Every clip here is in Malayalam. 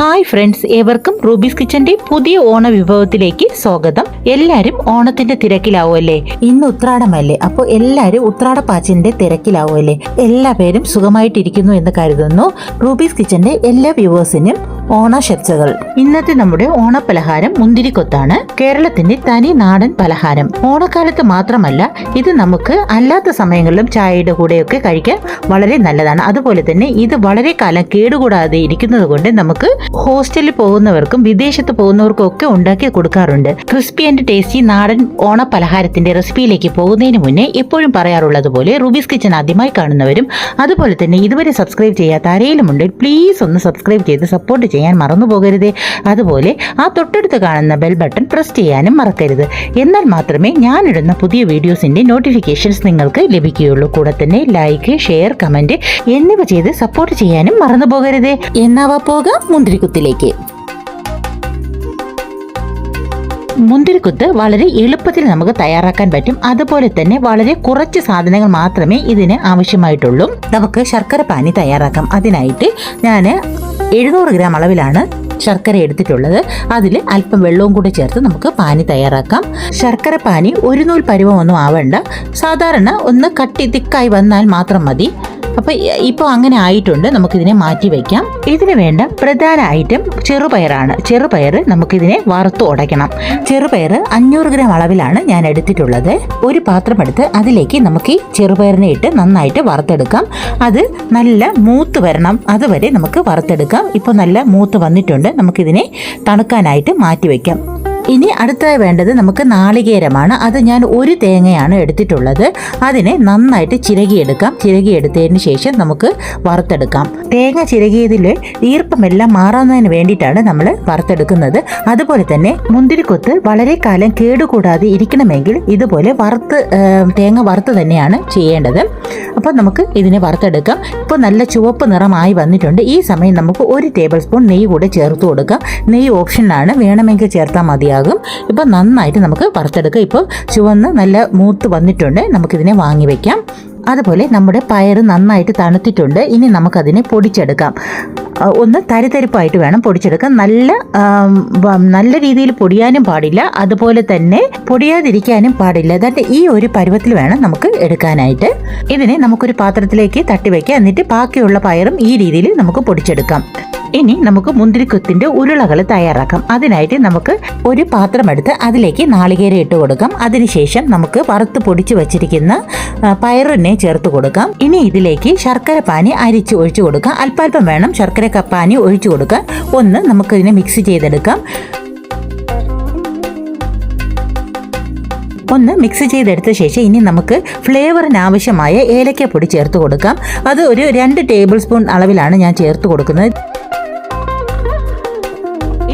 ഹായ് ഫ്രണ്ട്സ് ഏവർക്കും റൂബീസ് കിച്ചന്റെ പുതിയ ഓണ വിഭവത്തിലേക്ക് സ്വാഗതം. എല്ലാരും ഓണത്തിന്റെ തിരക്കിലാവുമല്ലേ? ഇന്ന് ഉത്രാടമല്ലേ? അപ്പോൾ എല്ലാരും ഉത്രാട പാച്ചിന്റെ തിരക്കിലാവുമല്ലേ? എല്ലാ പേരും സുഖമായിട്ടിരിക്കുന്നു എന്ന് കരുതുന്നു. റൂബീസ് കിച്ചന്റെ എല്ലാ വ്യൂവേഴ്സിനും ഓണാശംസകൾ ഇന്നത്തെ നമ്മുടെ ഓണപ്പലഹാരം മുന്തിരിക്കൊത്താണ്. കേരളത്തിന്റെ തനി നാടൻ പലഹാരം. ഓണക്കാലത്ത് മാത്രമല്ല ഇത് നമുക്ക് അല്ലാത്ത സമയങ്ങളിലും ചായയുടെ കൂടെയൊക്കെ കഴിക്കാൻ വളരെ നല്ലതാണ്. അതുപോലെ തന്നെ ഇത് വളരെ കാലം കേടുകൂടാതെ ഇരിക്കുന്നത് കൊണ്ട് നമുക്ക് ഹോസ്റ്റലിൽ പോകുന്നവർക്കും വിദേശത്ത് പോകുന്നവർക്കും ഒക്കെ ഉണ്ടാക്കി കൊടുക്കാറുണ്ട്. ക്രിസ്പി ആൻഡ് ടേസ്റ്റി നാടൻ ഓണ പലഹാരത്തിന്റെ റെസിപ്പിയിലേക്ക് പോകുന്നതിന് മുന്നേ എപ്പോഴും പറയാറുള്ളത് പോലെ റുബീസ് കിച്ചൻ ആദ്യമായി കാണുന്നവരും അതുപോലെ തന്നെ ഇതുവരെ സബ്സ്ക്രൈബ് ചെയ്യാത്ത ആരെങ്കിലും ഉണ്ടെങ്കിൽ പ്ലീസ് ഒന്ന് സബ്സ്ക്രൈബ് ചെയ്ത് സപ്പോർട്ട് ചെയ്യാൻ മറന്നു പോകരുതേ. അതുപോലെ ആ തൊട്ടടുത്ത് കാണുന്ന ബെൽ ബട്ടൺ പ്രസ് ചെയ്യാനും മറക്കരുത്. എന്നാൽ മാത്രമേ ഞാനിടുന്ന പുതിയ വീഡിയോസിന്റെ നോട്ടിഫിക്കേഷൻസ് നിങ്ങൾക്ക് ലഭിക്കുകയുള്ളൂ. കൂടെ തന്നെ ലൈക്ക് ഷെയർ കമന്റ് എന്നിവ ചെയ്ത് സപ്പോർട്ട് ചെയ്യാനും മറന്നു പോകരുതേ. എന്നാവ പോകാം മുന്തിരിക്കുത്തിലേക്ക്. മുന്തിരിക്കുത്ത് വളരെ എളുപ്പത്തിൽ നമുക്ക് തയ്യാറാക്കാൻ പറ്റും. അതുപോലെ തന്നെ വളരെ കുറച്ച് സാധനങ്ങൾ മാത്രമേ ഇതിന് ആവശ്യമായിട്ടുള്ളൂ. നമുക്ക് ശർക്കര പാനി തയ്യാറാക്കാം. അതിനായിട്ട് ഞാൻ എഴുന്നൂറ് ഗ്രാം അളവിലാണ് ശർക്കര എടുത്തിട്ടുള്ളത്. അതിൽ അല്പം വെള്ളവും കൂടി ചേർത്ത് നമുക്ക് പാനി തയ്യാറാക്കാം. ശർക്കര പാനി ഒരു നൂൽ പരുവമൊന്നും ആവേണ്ട. സാധാരണ ഒന്ന് കട്ടി തിക്കായി വന്നാൽ മാത്രം മതി. അപ്പൊ ഇപ്പോൾ അങ്ങനെ ആയിട്ടുണ്ട്. നമുക്കിതിനെ മാറ്റി വയ്ക്കാം. ഇതിന് വേണ്ട പ്രധാന ഐറ്റം ചെറുപയറാണ്. ചെറുപയർ നമുക്കിതിനെ വറുത്ത് ഉടയ്ക്കണം ചെറുപയർ അഞ്ഞൂറ് ഗ്രാം അളവിലാണ് ഞാൻ എടുത്തിട്ടുള്ളത്. ഒരു പാത്രം എടുത്ത് അതിലേക്ക് നമുക്ക് ഈ ചെറുപയറിനെ ഇട്ട് നന്നായിട്ട് വറുത്തെടുക്കാം. അത് നല്ല മൂത്ത് വരണം. അതുവരെ നമുക്ക് വറുത്തെടുക്കാം. ഇപ്പൊ നല്ല മൂത്ത് വന്നിട്ടുണ്ട്. നമുക്കിതിനെ തണുക്കാനായിട്ട് മാറ്റി വയ്ക്കാം. ഇനി അടുത്തതായി വേണ്ടത് നമുക്ക് നാളികേരമാണ്. അത് ഞാൻ ഒരു തേങ്ങയാണ് എടുത്തിട്ടുള്ളത്. അതിനെ നന്നായിട്ട് ചിരകിയെടുക്കാം. ചിരകിയെടുത്തതിന് ശേഷം നമുക്ക് വറുത്തെടുക്കാം. തേങ്ങ ചിരകിയതിൽ ഈർപ്പമെല്ലാം മാറുന്നതിന് വേണ്ടിയിട്ടാണ് നമ്മൾ വറുത്തെടുക്കുന്നത്. അതുപോലെ തന്നെ മുന്തിരിക്കൊത്ത് വളരെ കാലം കേടുകൂടാതെ ഇരിക്കണമെങ്കിൽ ഇതുപോലെ വറുത്ത് തേങ്ങ വറുത്ത് തന്നെയാണ് ചെയ്യേണ്ടത്. അപ്പോൾ നമുക്ക് ഇതിനെ വറുത്തെടുക്കാം. ഇപ്പോൾ നല്ല ചുവപ്പ് നിറമായി വന്നിട്ടുണ്ട്. ഈ സമയം നമുക്ക് ഒരു ടേബിൾ സ്പൂൺ നെയ്യ് കൂടെ ചേർത്ത് കൊടുക്കാം. നെയ്യ് ഓപ്ഷനാണ് വേണമെങ്കിൽ ചേർത്താൽ മതിയാകും ഇപ്പോൾ നന്നായിട്ട് നമുക്ക് വറുത്തെടുക്കാം. ഇപ്പോൾ ചുവന്ന് നല്ല മൂത്ത് വന്നിട്ടുണ്ട്. നമുക്കിതിനെ വാങ്ങി വയ്ക്കാം അതുപോലെ നമ്മുടെ പയർ നന്നായിട്ട് തണുത്തിട്ടുണ്ട്. ഇനി നമുക്കതിനെ പൊടിച്ചെടുക്കാം. ഒന്ന് തരിതരിപ്പായിട്ട് വേണം പൊടിച്ചെടുക്കാൻ. നല്ല നല്ല രീതിയിൽ പൊടിയാനും പാടില്ല. അതുപോലെ തന്നെ പൊടിയാതിരിക്കാനും പാടില്ല. അതായത് ഈ ഒരു പരുവത്തിൽ വേണം നമുക്ക് എടുക്കാനായിട്ട്. ഇതിനെ നമുക്കൊരു പാത്രത്തിലേക്ക് തട്ടി വയ്ക്കാം എന്നിട്ട് ബാക്കിയുള്ള പയറും ഈ രീതിയിൽ നമുക്ക് പൊടിച്ചെടുക്കാം. ഇനി നമുക്ക് മുന്തിരിക്കുത്തിന്റെ ഉരുളകൾ തയ്യാറാക്കാം. അതിനായിട്ട് നമുക്ക് ഒരു പാത്രം എടുത്ത് അതിലേക്ക് നാളികേരം ഇട്ട് കൊടുക്കാം. അതിനുശേഷം നമുക്ക് വറുത്ത് പൊടിച്ച് വച്ചിരിക്കുന്ന പയറിനെ ചേർത്ത് കൊടുക്കാം. ഇനി ഇതിലേക്ക് ശർക്കര പാനി അരിച്ച് ഒഴിച്ചു കൊടുക്കാം. അല്പാൽപ്പം വേണം. ശർക്കര കപ്പാനി ഒഴിച്ചു കൊടുക്കാം. ഒന്ന് നമുക്കിതിനെ മിക്സ് ചെയ്തെടുക്കാം. ഒന്ന് മിക്സ് ചെയ്തെടുത്ത ശേഷം ഇനി നമുക്ക് ഫ്ലേവറിന് ആവശ്യമായ ഏലക്കപ്പൊടി ചേർത്ത് കൊടുക്കാം. അത് ഒരു രണ്ട് ടേബിൾ സ്പൂൺ അളവിലാണ് ഞാൻ ചേർത്ത് കൊടുക്കുന്നത്.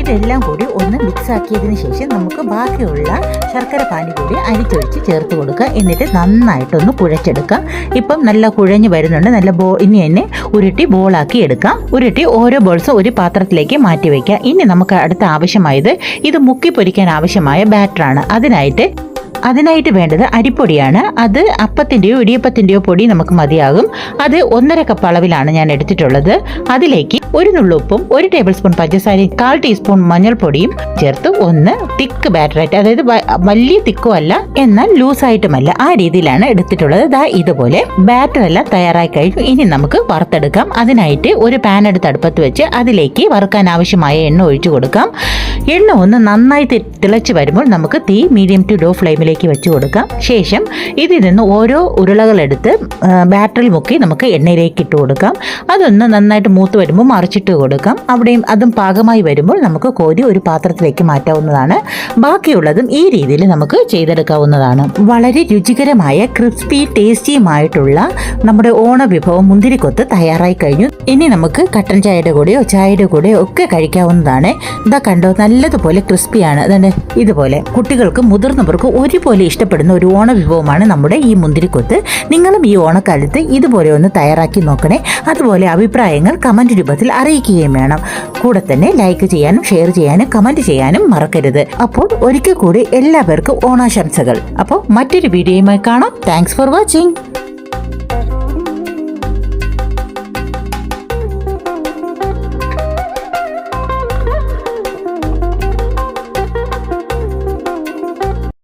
ഇതെല്ലാം കൂടി ഒന്ന് മിക്സ് ആക്കിയതിന് ശേഷം നമുക്ക് ബാക്കിയുള്ള ശർക്കര പാനി കൂടി അരിച്ചൊഴിച്ച് ചേർത്ത് കൊടുക്കുക. എന്നിട്ട് നന്നായിട്ടൊന്ന് കുഴച്ചെടുക്കാം. ഇപ്പം നല്ല കുഴഞ്ഞ് വരുന്നുണ്ട്. നല്ല ബോ ഇനി തന്നെ ഉരുട്ടി ബോളാക്കി എടുക്കാം. ഉരുട്ടി ഓരോ ബോൾസും ഒരു പാത്രത്തിലേക്ക് മാറ്റി വയ്ക്കാം ഇനി നമുക്ക് അടുത്ത ആവശ്യമായത് ഇത് മുക്കി പൊരിക്കാൻ ആവശ്യമായ ബാറ്ററാണ് അതിനായിട്ട് അതിനായിട്ട് വേണ്ടത് അരിപ്പൊടിയാണ്. അത് അപ്പത്തിന്റെയോ ഇടിയപ്പത്തിന്റെയോ പൊടി നമുക്ക് മതിയാകും. അത് ഒന്നര കപ്പ് അളവിലാണ് ഞാൻ എടുത്തിട്ടുള്ളത്. അതിലേക്ക് ഒരു നുള്ളുപ്പും ഒരു ടേബിൾ സ്പൂൺ പഞ്ചസാരയും കാൽ ടീസ്പൂൺ മഞ്ഞൾപ്പൊടിയും ചേർത്ത് ഒന്ന് തിക്ക് ബാറ്ററായിട്ട് അതായത് വലിയ തിക്കും അല്ല എന്നാൽ ലൂസായിട്ടുമല്ല ആ രീതിയിലാണ് എടുത്തിട്ടുള്ളത്. ദാ ഇതുപോലെ ബാറ്റർ എല്ലാം തയ്യാറായി കഴിഞ്ഞു. ഇനി നമുക്ക് വറുത്തെടുക്കാം. അതിനായിട്ട് ഒരു പാൻ എടുത്ത് അടുപ്പത്ത് വെച്ച് അതിലേക്ക് വറുക്കാൻ ആവശ്യമായ എണ്ണ ഒഴിച്ചു കൊടുക്കാം. എണ്ണ ഒന്ന് നന്നായി തിളച്ച് വരുമ്പോൾ നമുക്ക് തീ മീഡിയം ടു ലോ ഫ്ലെയിമിലേക്ക് വെച്ച് കൊടുക്കാം. ശേഷം ഇതിൽ നിന്ന് ഓരോ ഉരുളകളെടുത്ത് ബാറ്ററിൽ മുക്കി നമുക്ക് എണ്ണയിലേക്ക് ഇട്ട് കൊടുക്കാം. അതൊന്ന് നന്നായിട്ട് മൂത്ത് വരുമ്പോൾ മറിച്ചിട്ട് കൊടുക്കാം. അവിടെയും അതും പാകമായി വരുമ്പോൾ നമുക്ക് കോരി ഒരു പാത്രത്തിലേക്ക് മാറ്റാവുന്നതാണ്. ബാക്കിയുള്ളതും ഈ രീതിയിൽ നമുക്ക് ചെയ്തെടുക്കാവുന്നതാണ്. വളരെ രുചികരമായ ക്രിസ്പി ടേസ്റ്റിയുമായിട്ടുള്ള നമ്മുടെ ഓണ വിഭവം മുന്തിരിക്കൊത്ത് തയ്യാറായി കഴിഞ്ഞു. ഇനി നമുക്ക് കട്ടൻ ചായയുടെ കൂടെയോ ചായയുടെ കൂടെയോ ഒക്കെ കഴിക്കാവുന്നതാണ്. ഇതാ കണ്ടോ നല്ലതുപോലെ ക്രിസ്പിയാണ് അതാണ് ഇതുപോലെ കുട്ടികൾക്ക് മുതിർന്നവർക്ക് മുതിർന്നവർക്കും ഒരുപോലെ ഇഷ്ടപ്പെടുന്ന ഒരു ഓണ വിഭവമാണ് നമ്മുടെ ഈ മുന്തിരിക്കൊത്ത്. നിങ്ങളും ഈ ഓണക്കാലത്ത് ഇതുപോലെ ഒന്ന് തയ്യാറാക്കി നോക്കണേ. അതുപോലെ അഭിപ്രായങ്ങൾ കമന്റ് രൂപത്തിൽ അറിയിക്കുകയും വേണം. കൂടെ തന്നെ ലൈക്ക് ചെയ്യാനും ഷെയർ ചെയ്യാനും കമന്റ് ചെയ്യാനും മറക്കരുത്. അപ്പോൾ ഒരിക്കൽ കൂടി എല്ലാവർക്കും ഓണാശംസകൾ. അപ്പോൾ മറ്റൊരു വീഡിയോയുമായി കാണാം. Thanks for watching